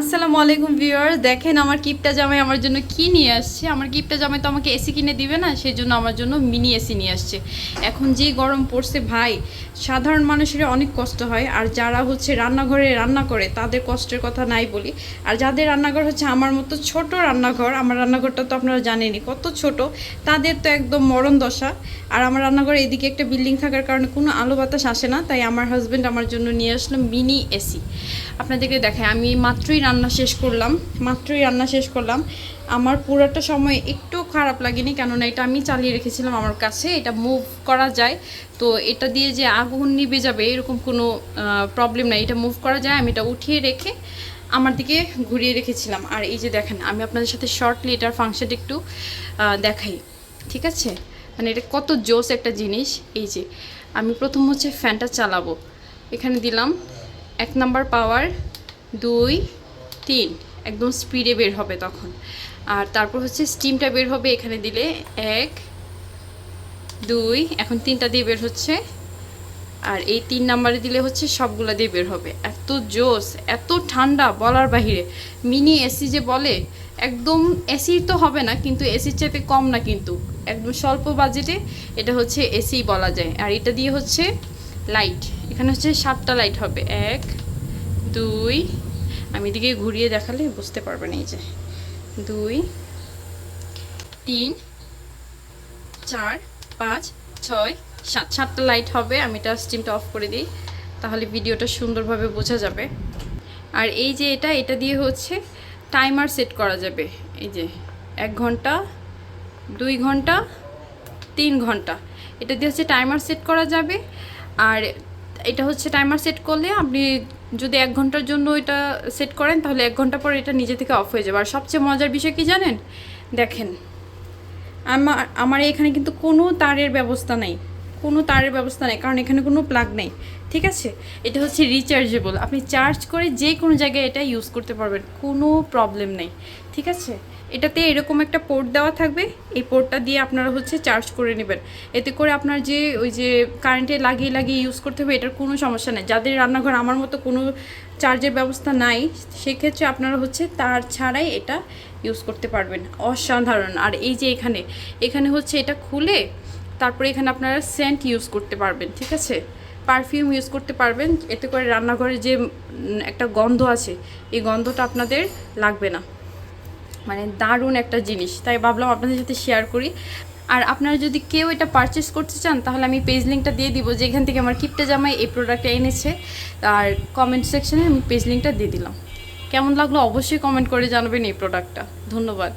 আসসালামু আলাইকুম ভিউয়ার। দেখেন আমার কিপটা জামাই আমার জন্য কি নিয়ে আসছে? আমার কিপটা জামাই তো আমাকে এসি কিনে দিবে না সেই জন্য আমার জন্য মিনি এসি নিয়ে আসছে। এখন যে গরম পড়ছে ভাই, সাধারণ মানুষের অনেক কষ্ট হয়, আর যারা হচ্ছে রান্নাঘরে রান্না করে, তাদের কষ্টের কথা নাই বলি। আর যাদের রান্নাঘর হচ্ছে আমার মতো ছোট রান্নাঘর, আমার রান্নাঘরটা তো আপনারা জানেনই, কত ছোট, তাদের তো একদম মরণ দশা। আর আমার রান্নাঘরে এদিকে একটা বিল্ডিং থাকার কারণে কোনো আলো বাতাস আসে না, তাই আমার হাজব্যান্ড আমার জন্য নিয়ে আসলো মিনি এসি। আপনাদেরকে দেখায় আমি মাত্রই রান্না শেষ করলাম, মাত্রই রান্না শেষ করলাম। আমার পুরোটা সময় একটু খারাপ লাগেনি, কেননা এটা আমি চালিয়ে রেখেছিলাম আমার কাছে, এটা মুভ করা যায়। তো এটা দিয়ে যে আগুন নিভে যাবে, এরকম কোনো প্রবলেম নাই। এটা মুভ করা যায়, আমি এটা উঠিয়ে রেখে আমার দিকে ঘুরিয়ে রেখেছিলাম। আর এই যে দেখেন, আমি আপনাদের সাথে শর্টলি এটার ফাংশনটা একটু দেখাই। ঠিক আছে? মানে এটা কত জোস একটা জিনিস। এই যে, আমি প্রথম হচ্ছে ফ্যানটা চালাবো। এখানে দিলাম এক নাম্বার পাওয়ার দুই তিন, একদম স্পিডে বের হবে তখন। আর তারপর হচ্ছে স্টিমটা বের হবে এখানে দিলে এক, দুই, এখন তিনটা দিয়ে বের হচ্ছে। আর এই তিন নাম্বারে দিলে হচ্ছে সবগুলা দিয়ে বের হবে। এত জোস এত ঠান্ডা বলার বাহিরে। মিনি এসি যে বলে, একদম এসির তো হবে না, কিন্তু এসির চাইতে কম না কিন্তু। একদম স্বল্প বাজেটে এটা হচ্ছে এসি বলা যায়। আর এটা দিয়ে হচ্ছে লাইট এখানে হচ্ছে সাতটা লাইট হবে। এক, দুই আমি এদিকে ঘুরিয়ে দেখালে বুঝতে পারবেন এই যে। দুই, তিন, চার, পাঁচ, ছয়, সাত, সাতটা লাইট হবে। আমি এটা স্টিমটা অফ করে দিই, তাহলে ভিডিওটা সুন্দরভাবে বোঝা যাবে। আর এই যে এটা এটা দিয়ে হচ্ছে টাইমার সেট করা যাবে। এই যে এক ঘণ্টা, দুই ঘণ্টা, তিন ঘণ্টা। এটা দিয়ে হচ্ছে টাইমার সেট করা যাবে। আর এটা হচ্ছে টাইমার সেট করলে আপনি যদি এক ঘণ্টার জন্য এটা সেট করেন, তাহলে এক ঘণ্টা পরে এটা নিজে থেকে অফ হয়ে যাবে। আর সবচেয়ে মজার বিষয় কি জানেন? দেখেন, আমার আমার এখানে কিন্তু কোনো তারের ব্যবস্থা নেই। কোনো তারের ব্যবস্থা নেই, কারণ এখানে কোনো প্লাগ নেই, ঠিক আছে? এটা হচ্ছে রিচার্জেবল আপনি চার্জ করে যে কোনো জায়গায় এটা ইউজ করতে পারবেন, কোনো প্রবলেম নেই, ঠিক আছে? এটাতে এরকম একটা পোর্ট দেওয়া থাকবে, এই পোর্টটা দিয়ে আপনারা হচ্ছে চার্জ করে নেবেন। এতে করে আপনার যে, ওই যে কারেন্টে লাগিয়ে লাগিয়ে ইউজ করতে হবে, এটার কোনো সমস্যা নেই। যাদের রান্নাঘর আমার মতো কোনো চার্জের ব্যবস্থা নাই, সেক্ষেত্রে আপনারা হচ্ছে তার ছাড়াই এটা ইউজ করতে পারবেন। অসাধারণ। আর এই যে এখানে এখানে হচ্ছে এটা খুলে তারপরে এখানে আপনারা সেন্ট ইউজ করতে পারবেন, ঠিক আছে? পারফিউম ইউজ করতে পারবেন, এতে করে রান্নাঘরে যে একটা গন্ধ আছে, এই গন্ধটা আপনাদের লাগবে না। মানে দারুণ একটা জিনিস, তাই ভাবলাম আপনাদের সাথে শেয়ার করি। আর আপনারা যদি কেউ এটা পারচেস করতে চান, তাহলে আমি পেজ লিঙ্কটা দিয়ে দিব যে এখান থেকে আমার কিপটা জামাই এই প্রোডাক্টটা এনেছে। আর কমেন্ট সেকশনে আমি পেজ লিঙ্কটা দিয়ে দিলাম। কেমন লাগল অবশ্যই কমেন্ট করে জানাবেন এই প্রোডাক্টটা ধন্যবাদ।